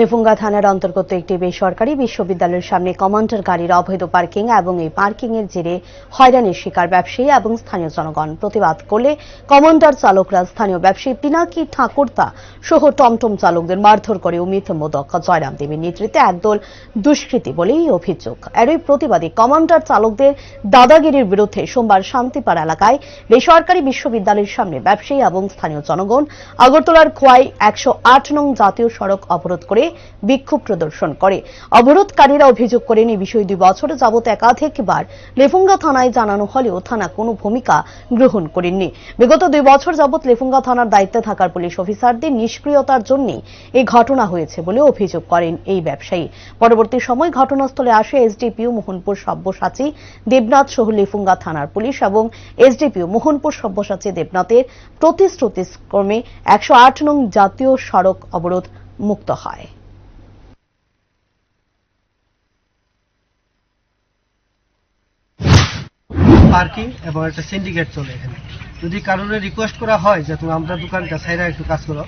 লেফুঙ্গা থানার অন্তর্গত একটি বেসরকারি বিশ্ববিদ্যালয়ের সামনে কমান্ডার গাড়ির অবৈধ পার্কিং এবং এই পার্কিং এর জেরে হয়রানির শিকার ব্যবসায়ী এবং স্থানীয় জনগণ। প্রতিবাদ করলে কমান্ডার চালকরা, স্থানীয় ব্যবসায়ী পিনাকি ঠাকুরতা সহ টমটম চালকদের মারধর করে অমিত মোদক জয়রাম দেবীর নেতৃত্বে একদল দুষ্কৃতী বলেই অভিযোগ। এরই প্রতিবাদে কমান্ডার চালকদের দাদাগিরির বিরুদ্ধে সোমবার শান্তিপাড়া এলাকায় বেসরকারি বিশ্ববিদ্যালয়ের সামনে ব্যবসায়ী এবং স্থানীয় জনগণ আগরতলার খোয়াই একশো আট নং জাতীয় সড়ক অবরোধ করে বিক্ষোভ প্রদর্শন করে। অবরোধকারীরা অভিযোগ করেন, এই বিষয়ে দুই বছর যাবত একাধিকবার লেফুঙ্গা থানায় জানানো হলেও থানা কোনো ভূমিকা গ্রহণ করেননি। বিগত দুই বছর যাবত লেফুঙ্গা থানার দায়িত্বে থাকার পুলিশ অফিসারদের নিষ্ক্রিয়তার জন্যই এই ঘটনা হয়েছে বলে অভিযোগ করেন এই ব্যবসায়ী। পরবর্তী সময় ঘটনাস্থলে আসে এসডিপিও মোহনপুর সব্যসাচী দেবনাথ সহ লেফুঙ্গা থানার পুলিশ এবং এসডিপিও মোহনপুর সব্যসাচী দেবনাথের প্রতিশ্রুতি ক্রমে একশো আট নং জাতীয় সড়ক অবরোধ মুক্ত হয়। পার্কিং এবং একটা সিন্ডিকেট চলে এখানে। যদি কারোর রিকোয়েস্ট করা হয় যে, তুমি আমরা দোকানটা সাইরা একটু কাজ করো,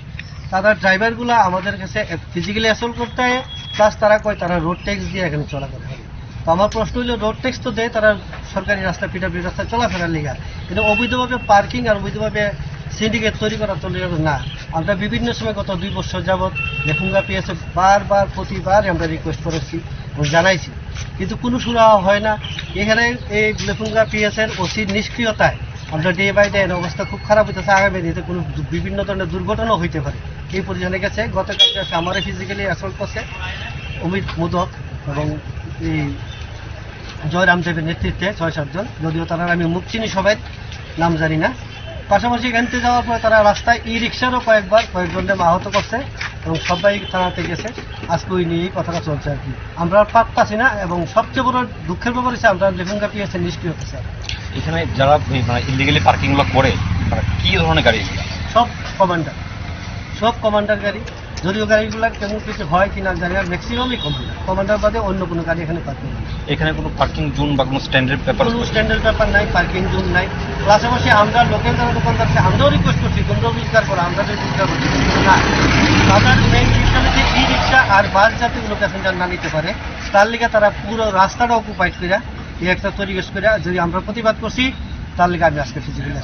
তারা ড্রাইভারগুলো আমাদের কাছে ফিজিক্যালি অ্যাসল করতে হয় প্লাস তারা কয় তারা রোড ট্যাক্স দিয়ে এখানে চলাফেরা করে। তো আমার প্রশ্ন হলো রোড ট্যাক্স তো দেয় তারা সরকারি রাস্তা পিডাব্লিউ রাস্তায় চলাফেরার লিগা কিন্তু অবৈধভাবে পার্কিং আর অবৈধভাবে সিন্ডিকেট তৈরি করা চলে যাবে না। আমরা বিভিন্ন সময় গত দুই বছর যাবৎ লেফুঙ্গা পিএসএফ বারবার প্রতিবার আমরা রিকোয়েস্ট করেছি এবং জানাইছি। কিন্তু কোনো সুরা হয় না। এখানে এই লেফুঙ্গা পিএসের ওসির নিষ্ক্রিয়তায়। আমরা ডে বাই ডে অবস্থা খুব খারাপ হইতেছে আগামী দিনে। কোনো বিভিন্ন ধরনের দুর্ঘটনাও হইতে পারে। এই পরিজনে গেছে, গতকালকে আমারে ফিজিক্যালি অ্যাসল্ট করছে অমিত মোদক এবং এই জয়রাম দেবের নেতৃত্বে ছয় সাতজন যদিও তারা আমি মুখ চিনি সবাই, নাম জানি না। পাশাপাশি থেকে যাওয়ার পরে তারা রাস্তায় ই রিক্সারও কয়েকবার কয়েকজনকে আহত করছে। এবং সবাই থানাতে গেছে। আজকে ওই নিয়েই কথাটা চলছে আর কি। আমরা আর পারতাছি না এবং সবচেয়ে বড় দুঃখের ব্যাপার হচ্ছে আমরা লেফুঙ্গা পিএসে নিষ্ক্রিয় হতেছে এখানে যারা মানে ইলিগেলি পার্কিংগুলো করে তারা কি ধরনের গাড়ি সব কমান্ডার সব কমান্ডার গাড়ি। যদিও গাড়িগুলো কেমন কিছু হয় কিনা জানি আর ম্যাক্সিমামই কমান্ডার কমান্ডার বাদে অন্য কোনো গাড়ি এখানে পার্কিং এখানে কোনো পার্কিং জোন বা কোনো স্ট্যান্ডার্ড ব্যাপার কোনো স্ট্যান্ডার্ড ব্যাপার নাই পার্কিং জোন নাই। পাশাপাশি আমরা লোকেল যারা দোকানদার আছে আমরাও রিকোয়েস্ট করছি, তোমরাও রোজগার করো, আমরা যদি রোজগার করছি। না, তাদের মেইন জিনিসটা হচ্ছে ই রিক্সা আর বাস যাতে কোনো প্যাসেঞ্জার না নিতে পারে, তার লিগে তারা পুরো রাস্তাটা অকুপাইড করে এই একটা তৈরি করে যদি আমরা প্রতিবাদ করছি, তার লিগে আমি আজকে ফিজিক্যালি